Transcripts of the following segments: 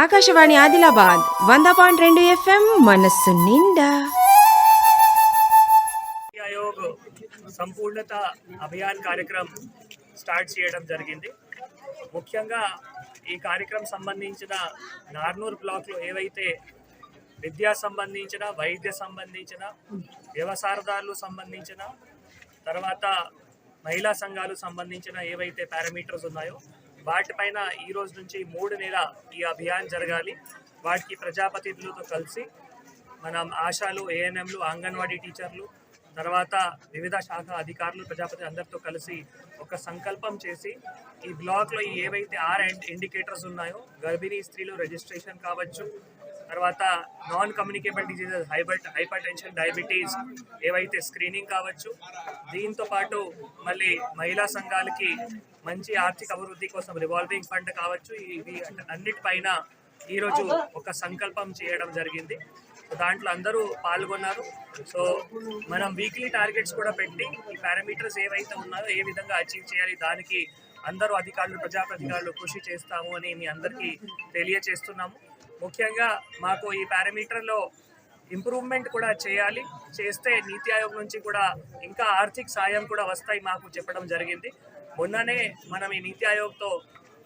ఆకాశవాణి ఆదిలాబాద్ వంద పాయింట్ రెండు ఎఫ్ఎం మనస్సు నిండా. ఆయోగ్ సంపూర్ణత అభియాన్ కార్యక్రమం స్టార్ట్ చేయడం జరిగింది. ముఖ్యంగా ఈ కార్యక్రమం సంబంధించిన నార్నూర్ బ్లాక్లో ఏవైతే విద్యా సంబంధించిన వైద్య సంబంధించిన వ్యవసాయదారులు సంబంధించిన తర్వాత మహిళా సంఘాలు సంబంధించిన ఏవైతే పారామీటర్స్ ఉన్నాయో వాటిపైన ఈ రోజు నుంచి మూడు నెల ఈ అభియాన్ జరగాలి. వాటికి ప్రజాప్రతినిధులతో కలిసి మనం ఆశాలు ఏఎన్ఎంలు అంగన్వాడీ టీచర్లు తర్వాత వివిధ శాఖ అధికారులు ప్రజాపతి అందరితో కలిసి ఒక సంకల్పం చేసి ఈ బ్లాక్లో ఏవైతే ఆర్ అండ్ ఇండికేటర్స్ ఉన్నాయో గర్భిణీ స్త్రీలు రిజిస్ట్రేషన్ కావచ్చు తర్వాత non communicable diseases hyper hypertension diabetes ఏవైతే స్క్రీనింగ్ కావచ్చు దీంతో పాటు మళ్ళీ మహిళా సంఘాలకి మంచి ఆర్థిక అభివృద్ధి కోసం రివాల్వింగ్ ఫండ్ కావచ్చు. ఇవి అన్నిటిపైన ఈరోజు ఒక సంకల్పం చేయడం జరిగింది. దాంట్లో అందరూ పాల్గొన్నారు. సో మనం వీక్లీ టార్గెట్స్ కూడా పెట్టి ఈ పారామీటర్స్ ఏవైతే ఉన్నాయో ఏ విధంగా అచీవ్ చేయాలి దానికి అందరూ అధికారులు ప్రజాప్రతికారులు కృషి చేస్తాము అని మీ అందరికీ తెలియచేస్తున్నాము. ముఖ్యంగా మాకు ఈ పారామీటర్లో ఇంప్రూవ్మెంట్ కూడా చేయాలి. చేస్తే నీతి ఆయోగ్ నుంచి కూడా ఇంకా ఆర్థిక సాయం కూడా వస్తాయి మాకు చెప్పడం జరిగింది. మొన్ననే మనం ఈ నీతి ఆయోగ్తో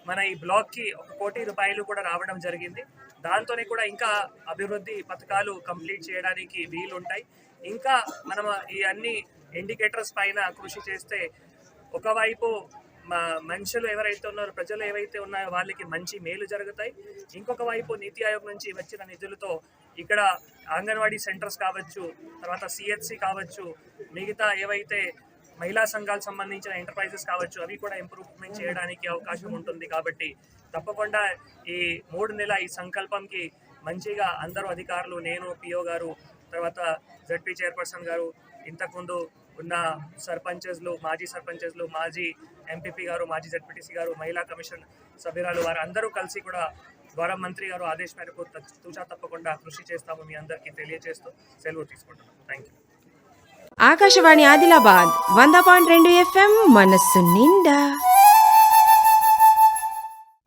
మన ఈ బ్లాక్కి ఒక కోటి రూపాయలు కూడా రావడం జరిగింది. దాంతోనే కూడా ఇంకా అభివృద్ధి పథకాలు కంప్లీట్ చేయడానికి వీలుంటాయి. ఇంకా మనం ఈ అన్ని ఇండికేటర్స్ పైన కృషి చేస్తే ఒకవైపు మా మనుషులు ఎవరైతే ఉన్నారో ప్రజలు ఏవైతే ఉన్నాయో వాళ్ళకి మంచి మేలు జరుగుతాయి. ఇంకొక వైపు నీతి ఆయోగ్ నుంచి వచ్చిన నిధులతో ఇక్కడ అంగన్వాడీ సెంటర్స్ కావచ్చు తర్వాత సిహెచ్సి కావచ్చు మిగతా ఏవైతే మహిళా సంఘాలకు సంబంధించిన ఎంటర్ప్రైజెస్ కావచ్చు అవి కూడా ఇంప్రూవ్మెంట్ చేయడానికి అవకాశం ఉంటుంది కాబట్టి తప్పకుండా ఈ మూడు నెల ఈ సంకల్పంకి మంచిగా అందరూ అధికారులు నేను పిఓ గారు తర్వాత జడ్పీ చైర్పర్సన్ గారు ఇంతకుముందు ఉన్న సర్పంచెస్లు మాజీ సర్పంచెస్లు మాజీ ఎంపీపీ గారు మాజీ జడ్పీటీసీ గారు మహిళా కమిషన్ సభ్యురాలు వారు అందరూ కలిసి కూడా ద్వారా మంత్రి గారు ఆదేశ మేరకు తూచా తప్పకుండా కృషి చేస్తాము మీ అందరికీ తెలియజేస్తూ సెలవు తీసుకుంటున్నాం. థ్యాంక్ యూ ఆకాశవాణి ఆదిలాబాద్ వంద పాయింట్ రెండు ఎఫ్ఎం మనస్సు నిండా